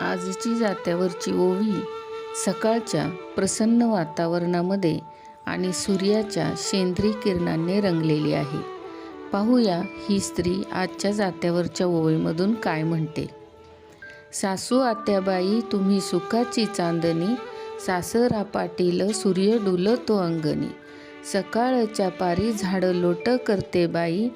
आजची जात्यावरची ओवी सकाळच्या प्रसन्न वातावरणामध्ये आणि सूर्याच्या शेंद्री किरणांनी रंगलेली आहे. पाहूया ही स्त्री आजच्या जात्यावरच्या ओवीमधून काय म्हणते. सासू आत्याबाई तुम्ही सुखाची चांदणी सासरा पाटील सूर्य डुलतो अंगणी. सकाळच्या पारी झाडं लोट करते बाई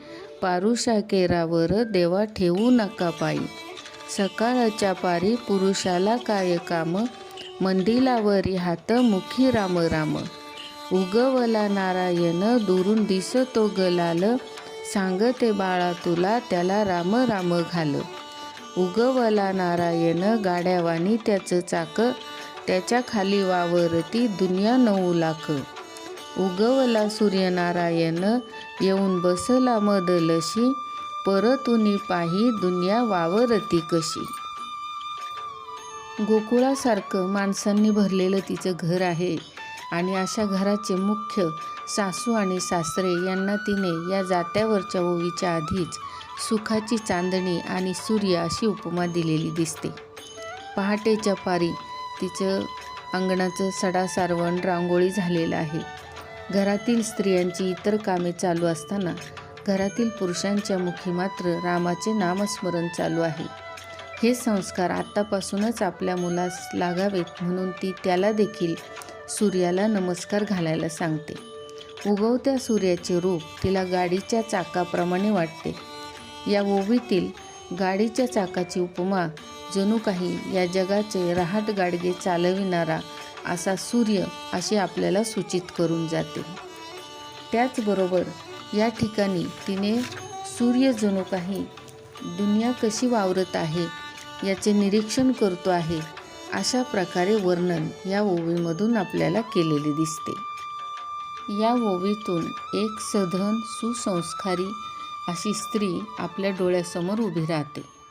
पारुषा केरावर देवा ठेवू नका पायी. सकाळच्या पारी पुरुषाला काय काम? मंदिलावरी हात मुखी राम राम. उगवला नारायण दुरून दिसतो गलाल. सांगते बाळा तुला त्याला राम राम घाल. उगवला नारायण गाड्यावानी त्याचं चाक. त्याच्याखाली वावरती दुनिया नऊ लाख. उगवला सूर्यनारायण येऊन बसला मदलशी. परतुनी पाही दुनिया वावरती कशी. गोकुळासारखं माणसांनी भरलेलं तिचं घर आहे आणि अशा घराचे मुख्य सासू आणि सासरे यांना तिने या जात्यावरच्या ओवीच्या आधीच सुखाची चांदणी आणि सूर्य अशी उपमा दिलेली दिसते. पहाटेच्या पारी तिचं अंगणाचं सडा सारवण रांगोळी झालेलं आहे. घरातील स्त्रियांची इतर कामे चालू असताना घरातील पुरुषांच्या मुखी मात्र रामाचे नामस्मरण चालू आहे. हे संस्कार आत्तापासूनच आपल्या मुलास लागावेत म्हणून ती त्याला देखील सूर्याला नमस्कार घालायला सांगते. उगवत्या सूर्याचे रूप तिला गाडीच्या चाकाप्रमाणे वाटते. या ओवीतील गाडीच्या चाकाची उपमा जणू काही या जगाचे रहाट गाडगे चालविणारा असा सूर्य अशी आपल्याला सूचित करून जाते. त्याचबरोबर या ठिकाणी तिने सूर्य जणू काही दुनिया कशी वावरत आहे याचे निरीक्षण करतो आहे अशा प्रकारे वर्णन या ओवीमधून आपल्याला केलेले दिसते. या ओवीतून एक सधन सुसंस्कारी अशी स्त्री आपल्या डोळ्यासमोर उभी राहते.